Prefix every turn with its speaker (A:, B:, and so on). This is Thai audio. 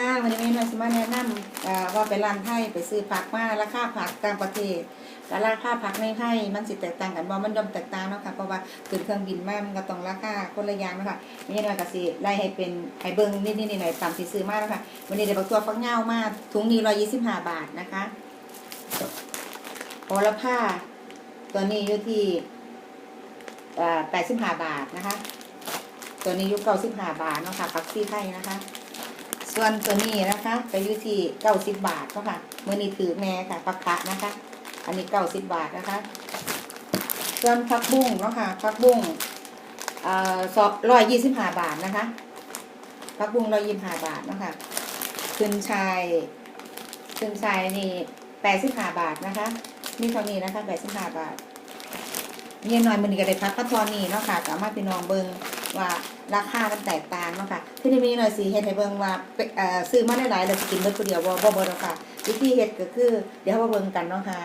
A: ค่ะวันนี้แม่น้อยสิมาแนะนำว่าไปร้านไทยไปซื้อผักมาราคาผักต่างประเทศกับราคาผักในไทยมันสิแตกต่างกันบ่มันย่อมแตกต่างเนาะค่ะเพราะว่าขึ้นเครื่องบินมามันก็ต้องราคาคนละอย่างนะคะแม่น้อยก็สิไล่ให้เป็นให้เบิ่งนิดๆหน่อยๆตามที่ซื้อมาเนาะค่ะวันนี้ได้บักตัวฟักเหย้ามากถุงนี้125บห้าบาทนะคะโหระพาตัวนี้อยู่ที่เอ่อ85บาทนะคะ ตัวนี้อยู่95บาทเนาะค่ะผักซีไทยนะคะ ส่วนตัวนี้นะคะไปอยู่ที่เก้าสิบบาทเนาะค่ะเมื่อนี้ถือแม่ค่ะปักกะนะคะ อันนี้เก้าสิบบาทนะคะ ส่วนผักบุ้งเนาะค่ะผักบุ้งเอ่อสองร้อยยี่สิบห้าบาทนะคะผักบุ้งร้อยยี่สิบห้าบาทเนาะค่ะขึ้นชายขึ้นชายนี่แปดสิบห้าบาทนะคะมีเท่านี้นะคะแปดสิบห้าบาทเมียน้อยมันก็ได้พักพักทอนนี่เนาะค่ะสามารถพี่น้องเบิง ว่าราคามันแตกต่างเนาะค่ะที่นี่มีหน่อยสีเฮ็ดให้เบิ่งว่าเอ่อซื้อมาได้หลายๆแล้วสิกินเบิดผู้เดียวบ่บ่เบิดหรอกค่ะวิธีเฮ็ดก็คือ เดี๋ยวเรามาเบิ่งกันเนาะค่ะ